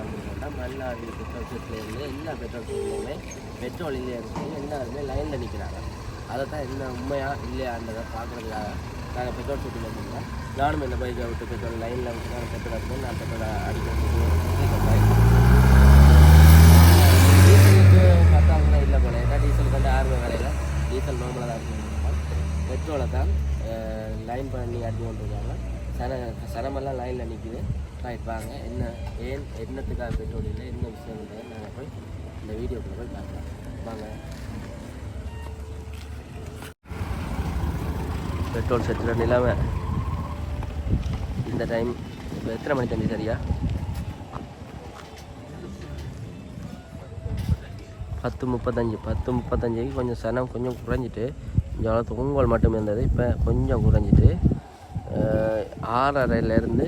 என்ன போட்டால் கேட்டால் பெட்ரோல் ஸ்டேஷன்லேருந்து எல்லா பெட்ரோல் ஸ்டேஷன்லையுமே பெட்ரோல் இல்லையா இருக்கிறவங்க எல்லாருமே லைனில் நிற்கிறாங்க அதை தான் என்ன உண்மையாக இல்லையான்றதை பார்க்குறதுக்காக நாங்கள் பெட்ரோல் செட்டில் இருந்தோம். நானும் இந்த பைக்கை விட்டு பெட்ரோல் லைனில் விட்டு நான் பெட்ரோல் அடிப்பேன் நான் பெட்ரோல் அடிக்கிறதுக்கு டீசலுக்கு பத்தாங்கன்னா இல்லை போல. ஏன்னா டீசலுக்கு வந்து ஆறு விலையில் டீசல் நார்மலாக தான் பெட்ரோலை தான் லைன் பண்ணி அடிச்சு கொண்டிருக்காங்க. சன சனமெல்லாம் லைனில் நிற்கிது ரைட் என்ன ஏன் என்னத்துக்காக பெட்ரோல் இல்லை என்ன விஷயம்ன்றதை நாங்கள் போய் இந்த வீடியோக்குள்ளே போய் பார்க்கலாம். வாங்க. பெட்ரோல் செட்டில் நிலைமை இந்த டைம் இப்போ எத்தனை மணி தண்ணி சரியா? பத்து முப்பத்தஞ்சு பத்து முப்பத்தஞ்சுக்கு கொஞ்சம் சனம் கொஞ்சம் குறைஞ்சிட்டு இந்த காலத்து மட்டுமே மட்டும் இருந்தது. இப்போ கொஞ்சம் குறைஞ்சிட்டு ஆறரைலேருந்து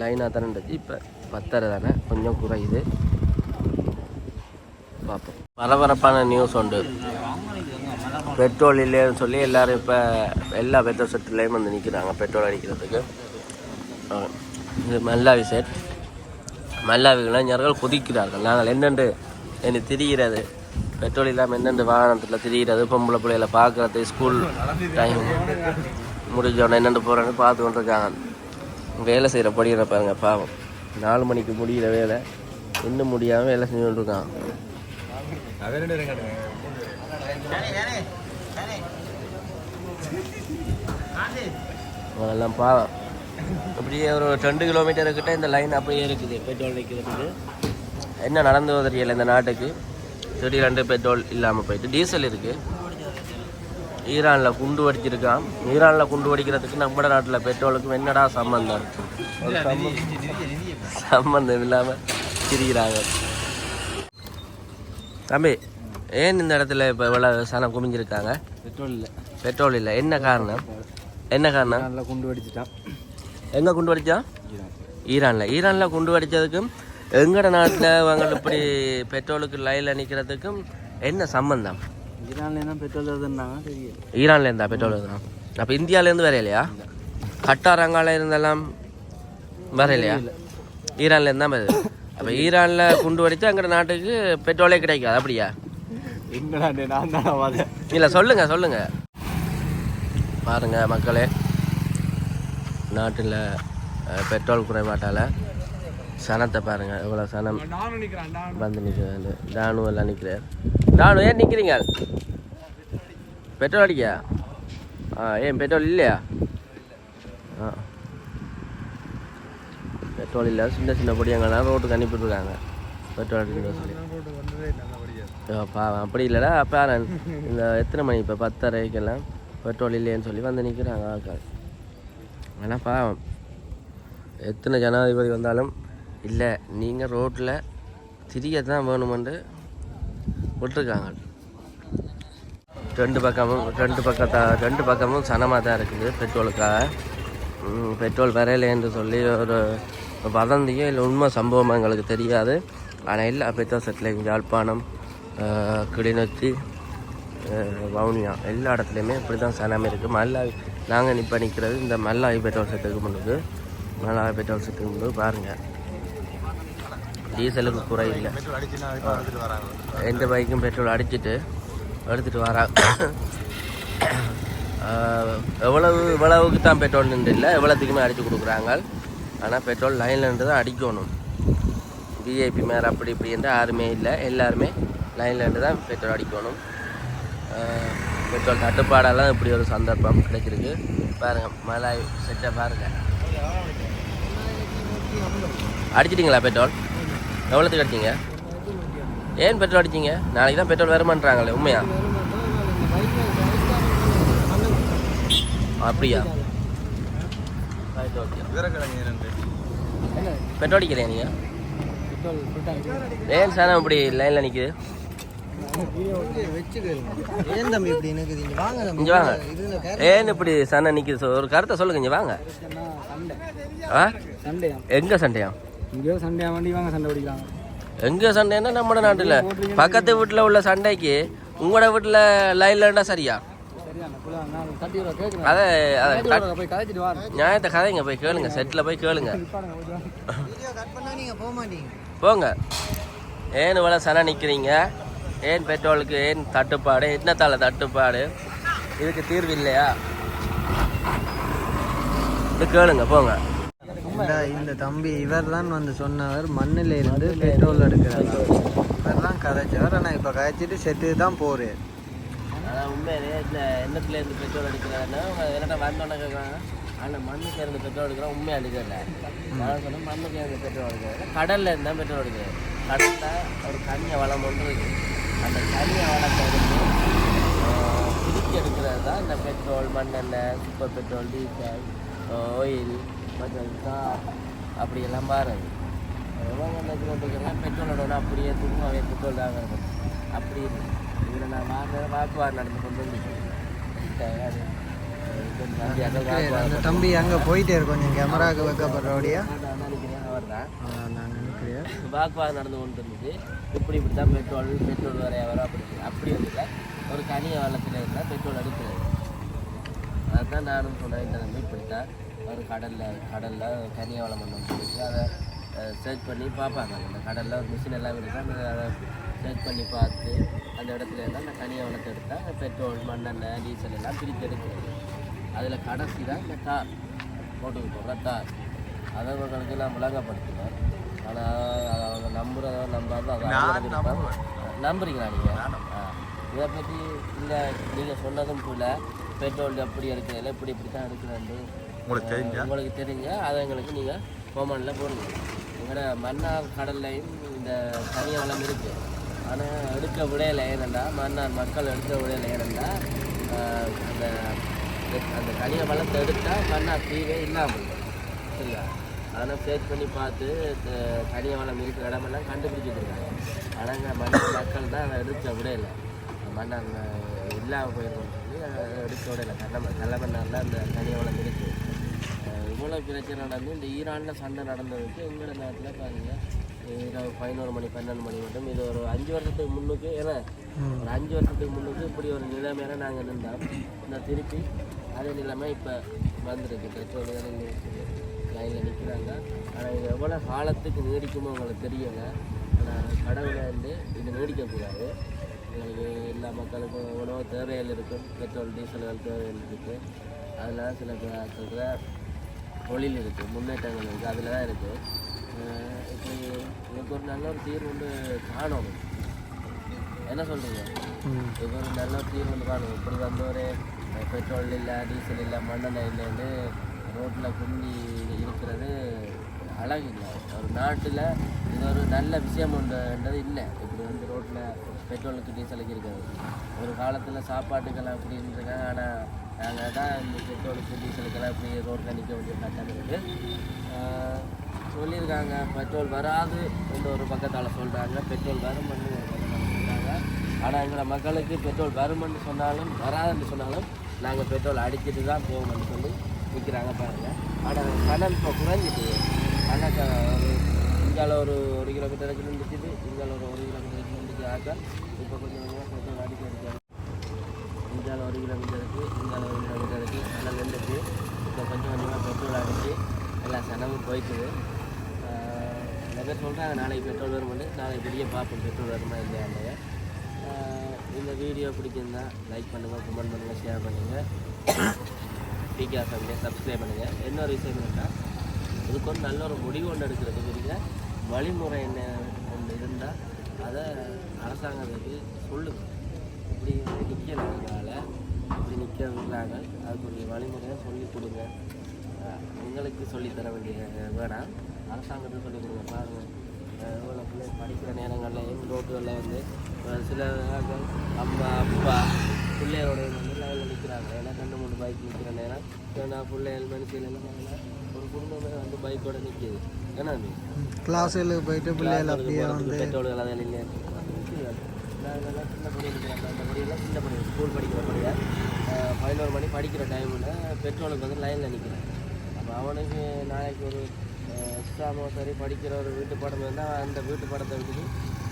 லைனாக தானே இருந்துச்சு இப்போ பத்தரை தானே? கொஞ்சம் குறையுது. பார்ப்போம். பரபரப்பான நியூஸ் உண்டு. பெட்ரோல் இல்லைன்னு சொல்லி எல்லோரும் இப்போ எல்லா பெட்ரோல் செட்டுலேயும் வந்து நிற்கிறாங்க பெட்ரோல் அடிக்கிறதுக்கு. இது மல்லாவி செட் மல்லாவி இளைஞர்கள் குதிக்கிறார்கள். நாங்கள் என்னென்று எனக்கு திரிகிறது. பெட்ரோல் இல்லாமல் என்னென்று வாகனத்தில் திரிகிறது பொம்பளை பிள்ளைகளை பார்க்குறது ஸ்கூல் டைம் முடிஞ்சோடனே என்னென்று போகிறேன்னு பார்த்து கொண்டிருக்காங்க வேலை செய்கிற படிக்கிற பாருங்க பாவம். நாலு மணிக்கு முடிகிற வேலை இன்னும் முடியாமல் வேலை செஞ்சு கொண்டிருக்கான் எல்லாம் பாவம். அப்படியே ஒரு ரெண்டு கிலோமீட்டர் கிட்ட இந்த லைன் அப்படியே இருக்குது பெட்ரோல் நிற்கிறதுக்கு என்ன நடந்து தெரியல இந்த நாட்டுக்கு. திடீரெண்டு பெட்ரோல் இல்லாமல் போயிட்டு டீசல் இருக்குது ஈரானில் குண்டு வெடிச்சிருக்கான். ஈரானில் குண்டு வெடிக்கிறதுக்கு நம்ம நாட்டில் பெட்ரோலுக்கும் என்னடா சம்பந்தம்? சம்பந்தம். இல்லாமல் திரிகிறாங்க தம்பி ஏன் இந்த இடத்துல இப்போ இவ்வளோ சனம் குமிஞ்சிருக்காங்க? பெட்ரோல் இல்லை. பெட்ரோல் இல்லை. என்ன காரணம்? என்ன காரணம்? நல்லா குண்டு வெடிச்சிட்டான். எங்கே குண்டு வெடிச்சான் ஈரானில். ஈரானில் குண்டு வெடிச்சதுக்கும் எங்கட நாட்டில் அவங்க இப்படி பெட்ரோலுக்கு லைனில் நிற்கிறதுக்கும் என்ன சம்பந்தம்? ஈரான்ல என்ன பெட்ரோல் வருதுன்னாங்க தெரியல. ஈரான்ல இருந்தா பெட்ரோல் தான் அப்போ இந்தியாவிலேருந்து வர இல்லையா? கட்டாரங்கால இருந்தெல்லாம் வர இல்லையா? ஈரான்ல இருந்தா வருது அப்போ ஈரானில் குண்டு வெடிச்சா எங்கட நாட்டுக்கு பெட்ரோலே கிடைக்காது அப்படியா? தானே இல்லை சொல்லுங்க சொல்லுங்க. பாருங்க மக்களே. நாட்டில் பெட்ரோல் குறைபாட்டால் சனத்தை பாருங்க எவ்வளோ சனம் வந்து நிற்கிறது டானு எல்லாம் நிற்கிறார் டானு ஏன் நிற்கிறீங்க பெட்ரோல் அடிக்கா? ஆ ஏன் பெட்ரோல் இல்லையா? ஆ. பெட்ரோல் இல்லை சின்ன சின்ன பொடியங்கள்லாம் ரோட்டுக்கு அனுப்பிட்டுருக்காங்க பெட்ரோல் அடிக்கணும் சொல்லி. பாவம் அப்படி இல்லைடா பேரன் இந்த எத்தனை மணி இப்போ பத்தரைக்கெல்லாம் பெட்ரோல் இல்லைன்னு சொல்லி வந்து நிற்கிறாங்க ஆட்கள். ஆனால் பாவம் எத்தனை ஜனாதிபதி வந்தாலும் இல்லை நீங்கள் ரோட்டில் திரிய தான் வேணுமென்று விட்டுருக்காங்க ரெண்டு பக்கமும் ரெண்டு பக்கத்தா ரெண்டு பக்கமும் சனமாக தான் இருக்குது பெட்ரோலுக்காக. பெட்ரோல் பெட்ரோல் வரையிலேன்னு சொல்லி ஒரு வதந்தியோ இல்லை உண்மை சம்பவம் எங்களுக்கு தெரியாது. ஆனால் எல்லா பெட்ரோல் செட்லையும் யாழ்ப்பாணம் கிளிநொச்சி வவுனியா எல்லா இடத்துலையுமே இப்படி தான் சனம் இருக்குது மல்லாவி நாங்கள் இப்போ நிற்கிறது இந்த மல்லாவி பெட்ரோல் செட்டுக்கு முன்னுக்கு. மல்லாவி பெட்ரோல் செட்டுக்கு முன்னுக்கு பாருங்கள் டீசலுக்கு குறை இல்லை எந்த பைக்கும் பெட்ரோல் அடிச்சிட்டு எடுத்துட்டு வராங்க எவ்வளவு இவ்வளவுக்கு தான் பெட்ரோல் நின்று இல்லை எவ்வளோத்துக்குமே அடித்து கொடுக்குறாங்க. ஆனால் பெட்ரோல் லைனில் நின்று தான் அடிக்கணும். விஐபி மேலே அப்படி இப்படி என்று யாருமே இல்லை. எல்லாருமே லைனில் நின்று தான் பெட்ரோல் அடிக்கணும். பெட்ரோல் தட்டுப்பாடெல்லாம் இப்படி ஒரு சந்தர்ப்பம் கிடைச்சிருக்கு. பாருங்கள் மலாய் செட்டை பாருங்கள் அடிச்சிட்டிங்களா பெட்ரோல்? எவ்வளோத்துக்கு அடிச்சிங்க? ஏன் பெட்ரோல் அடிச்சிங்க? நாளைக்கு தான் பெட்ரோல் வருமான்றாங்களே உண்மையா? அப்படியா? பெட்ரோல் அடிக்கிறேன் நீங்க? ஏன் சாணம் இப்படி லைனில் நிற்குது ஏன் இப்படி எனக்கு இங்க வாங்க தம்பி. இங்கே வாங்க. இதுல ஏன் இப்படி சண்டை நிற்குது ஒரு கருத்தை சொல்லுங்க இங்கே வாங்க. எங்கே சண்டையா? இங்கேயோ சண்டையா வண்டி வாங்க சண்டை பிடிக்கிறாங்க எங்கே சண்டைன்னா நம்ம நாட்டில். பக்கத்து வீட்டில் உள்ள சண்டைக்கு உங்களோட வீட்டில் லைனில் இருந்தால் சரியா? அதை நியாயத்தை கதைங்க போய் கேளுங்க செட்டில் போய் கேளுங்க. வீடியோ கட் பண்ணா நீங்க போக மாட்டீங்க. போங்க. ஏன் இவ்வளோ சன நிற்கிறீங்க ஏன் பெட்ரோலுக்கு ஏன் தட்டுப்பாடு? என்னத்தால தட்டுப்பாடு? இதுக்கு தீர்வு இல்லையா? இது கேளுங்க போங்க. இந்த இந்த தம்பி இவர் தான் வந்து சொன்னவர். மண்ணில் இருந்து பெட்ரோல் எடுக்கிறார். இவர் தான் கதைச்சவர் ஆனால் இப்போ கதைச்சிட்டு செத்து தான் போகிறார் அதான் உண்மையிலே இந்த எண்ணத்துலேருந்து பெட்ரோல் எடுக்கிறாருன்னா என்னடா வந்தோன்னே கேட்குறாங்க ஆனால் மண்ணுக்கு இருந்து பெட்ரோல் எடுக்கிறோம். உண்மையாக எடுக்கல நான் சொன்னேன் மண்ணுக்கு இருந்து பெட்ரோல் எடுக்கிறது கடல்ல இருந்து தான் பெட்ரோல் எடுக்கிறது கடலில் ஒரு கனிய வளம் ஒன்று இருக்குது அந்த கனிய வளத்தை எடுத்து ஆஹ், பிரித்து எடுக்கிறது தான் இந்த பெட்ரோல் மண்ணெண்ணெய் super petrol diesel oil car அப்படியெல்லாம் மாறுது நினைக்கிறோம் பெட்ரோலோட அப்படியே துருமாவே பெட்ரோல் தாங்க அப்படி இதில் நான் வாங்க வாக்குவாதம் நடந்து கொண்டு அந்த தம்பி அங்கே போயிட்டே இருக்கு கொஞ்சம் கேமராவுக்கு வைக்கப்படுறோடியா அவர் தான் நான் நினைக்கிறேன் வாக்குவாதம் நடந்து கொண்டு இருந்தது. இப்படி இப்படி தான் பெட்ரோல் பெட்ரோல் வரைய வர அப்படி அப்படி இல்லை. ஒரு கனிய வளத்தில் இருந்தால் பெட்ரோல் எடுக்கிறது அதுதான் நானும் சொன்னேன் இந்த தம்பி இப்படித்தான். ஒரு கடலில் கடலில் கனிய வளம் ஒன்று வந்துருக்கு அதை சர்ச் பண்ணி பார்ப்பாங்க. அந்த கடலில் ஒரு மிஷின் எல்லாம் இருக்கு அந்த அதை சர்ச் பண்ணி பார்த்து அந்த இடத்துல இருந்தால் அந்த கனிய வளத்தை எடுத்தால் பெட்ரோல் மண்ணெண்ணெய் டீசல் எல்லாம் பிரித்து எடுக்கிறது. அதில் கடைசி தான் இந்த கார் போட்டுக்கு போடுற அதை அவர்களுக்கு நான் விளங்கப்படுத்தினேன் ஆனால் அதை அவங்க நம்புறதோ நம்பாதோ. நம்புறீங்களா நீங்கள் இதை பற்றி இல்லை நீங்கள் சொன்னதும் போல பெட்ரோல் எப்படி எடுக்கிறதில்ல இப்படி இப்படி தான் எடுக்கிறேன் உங்களுக்கு தெரிஞ்ச? அதை எங்களுக்கு நீங்கள் கோமனில் போடுங்க. எங்களோட மன்னார் கடல்லையும் இந்த தனிய வளம் இருக்குது ஆனால் எடுக்க விடையில ஏனெண்டா மன்னார் மக்கள் எடுக்க விடையில ஏனெண்டா அந்த அந்த கனிய வளத்தை எடுத்தால் மன்னார் தீவே இல்லாமல் சரியா? அதெல்லாம் சேர்ச் பண்ணி பார்த்து கனிய வளம் இருக்கிற இடமெல்லாம் கண்டுபிடிச்சிருக்காங்க ஆனால் இங்கே மன்னார் மக்கள் தான் அதை எடுக்க விடையில. மன்னார் இல்லாமல் போயிருக்கோம் சொல்லி அதை எடுக்க விடையில. கள்ள கள்ள தான் அந்த கனிய வளம் இருக்குது இவ்வளோ பிரச்சனை நடந்து இந்த ஈரானில் சண்டை நடந்ததுக்கு எங்களோட நாட்டில் பாருங்கள் இரவு பதினோரு மணி பன்னெண்டு மணி மட்டும். இது ஒரு அஞ்சு வருஷத்துக்கு முன்னுக்கு ஏன்னா ஒரு அஞ்சு வருஷத்துக்கு முன்னுக்கு இப்படி ஒரு நிலைமையில நாங்கள் இருந்தோம் இந்த திருப்பி அதே நிலைமை இப்போ வந்துருக்கு. பெட்ரோல் லைனில் நிற்கிறாங்க ஆனால் இது எவ்வளோ காலத்துக்கு நீடிக்குமோ உங்களுக்கு தெரியலை. ஆனால் கடவுளை வந்து இது நீடிக்கக்கூடாது. எங்களுக்கு எல்லா மக்களுக்கும் உணவு தேவைகள் இருக்கும். பெட்ரோல் டீசல்கள் தேவைகள் இருக்குது அதனால் சில பேர் தொழில் இருக்குது முன்னேற்றங்கள் இருக்குது அதில் தான் இருக்குது இப்படி இதுக்கு ஒரு நல்ல ஒரு தீர்வு ஒன்று காணணும் என்ன சொல்கிறீங்க இதுக்கு ஒரு நல்ல ஒரு தீர்வு ஒன்று காணும். இப்படி வந்து ஒரு பெட்ரோல் இல்லை டீசல் இல்லை மண்ணெண்ணெய் இல்லைன்னு ரோட்டில் குந்தி இருக்கிறது அழகு இல்லை. ஒரு நாட்டில் இது ஒரு நல்ல விஷயம் ஒன்றுன்றது இல்லை. இப்படி வந்து ரோட்டில் பெட்ரோலுக்கு டீசலுக்கு இருக்கிறது. ஒரு காலத்தில் சாப்பாட்டுக்கெல்லாம் அப்படி இருந்துருக்காங்க ஆனால் நாங்கள் தான் இந்த பெட்ரோலுக்கு டீசலுக்கெல்லாம் இப்படி ரோட்டில் நிற்க வேண்டிய கட்டம் இருக்குது. சொல்லியிருக்காங்க பெட்ரோல் வராது என்ற ஒரு பக்கத்தால் சொல்கிறாங்க பெட்ரோல் வரும்னு ஒரு பக்கத்தால் சொல்கிறாங்க ஆனால் எங்களோட மக்களுக்கு பெட்ரோல் வரும்னு சொன்னாலும் வராதுன்னு சொன்னாலும் நாங்கள் பெட்ரோல் அடிச்சுட்டு தான் போவோம்னு சொல்லி நிற்கிறாங்க பாருங்கள் ஆனால் கடன் இப்போ குறைஞ்சிட்டு ஆனால் ஒரு இங்கால ஒரு ஒரு கிலோமீட்டருக்கு நின்றுச்சுது இங்கால ஒரு ஒரு கிலோமீட்டருக்கு நின்றுச்சு ஆக்கள் இப்போ கொஞ்சம் கொஞ்சமாக பெட்ரோல் அடிக்க அடிக்க இதால் ஒரு கிலோமீட்டர் இருக்குது இதால் ஒரு கிலோமீட்டருக்கு நல்லா நின்றுச்சு இப்போ கொஞ்சம் கொஞ்சமாக பெட்ரோல் அடிச்சு எல்லா சனமும் போய்க்குது நிறைய பேர் சொல்கிறாங்க நாளைக்கு பெட்ரோல் வரும்போது நாளைக்கு வெளியே பார்ப்போம் பெட்ரோல் வருமா இல்லையா இந்த வீடியோ பிடிச்சிருந்தா லைக் பண்ணுங்கள் கமெண்ட் பண்ணுங்கள் ஷேர் பண்ணுங்கள் பிகே ஃபேமிலியை சப்ஸ்கிரைப் பண்ணுங்கள் இன்னொரு விஷயம் என்னென்னா இதுக்கு ஒரு நல்ல ஒரு முடிவு ஒன்று எடுக்கிறதுக்குரிய வழிமுறை என்ன ஒன்று இருந்தால் அதை அரசாங்கத்துக்கு சொல்லுங்கள் இப்படி நிற்கலாம் எங்களால் இப்படி நிற்க விடுறாங்க அதுக்குரிய வழிமுறையை சொல்லி கொடுங்க. அஹ் உங்களுக்கு சொல்லித் தர வேண்டிய வேணாம். அரசாங்கத்துக்கு சொல்லிக் கொடுங்க. பாருங்கள் இவ்வளோ பிள்ளை படிக்கிற நேரங்களில் ரோட்டுகளில் வந்து சில அம்மா அப்பா பிள்ளைகளோட வந்து லைனில் நிற்கிறாங்க ஏன்னா ரெண்டு மூணு பைக் நிற்கிற நேரம். ஏன்னா பிள்ளைகள் பாருங்க, ஒரு குடும்பமே வந்து பைக்கோட நிற்கிது ஏன்னா கிளாஸுக்கு போயிட்டு பிள்ளைகள் அப்படியே வந்து பெட்ரோல் இல்லைங்க. நாங்கள்லாம் சின்ன படியில் இருக்கிறாங்க அந்த படியெல்லாம் சின்ன படி ஸ்கூல் படிக்கிற படியா பதினோரு மணி படிக்கிற டைமில் பெட்ரோலுக்கு வந்து லைனில் நிற்கிறேன் அப்போ அவனுக்கு நாளைக்கு ஒரு எக்ஸாமோ சரி படிக்கிற ஒரு வீட்டு படம் இருந்தால் அந்த வீட்டு படத்தை விட்டுட்டு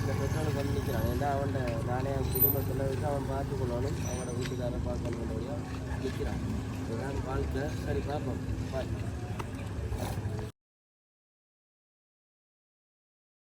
இந்த பெட்ரோலுக்கு வந்து நிற்கிறான் ஏன்னா அவன் நானே அவன் குடும்பத்தில் வச்சு அவன் பார்த்துக்கொள்ளணும். அவனோட வீட்டுக்காரன் பார்க்கணும் நிற்கிறான் இதுதான் வாழ்க்கை. சரி பார்ப்போம். பாய்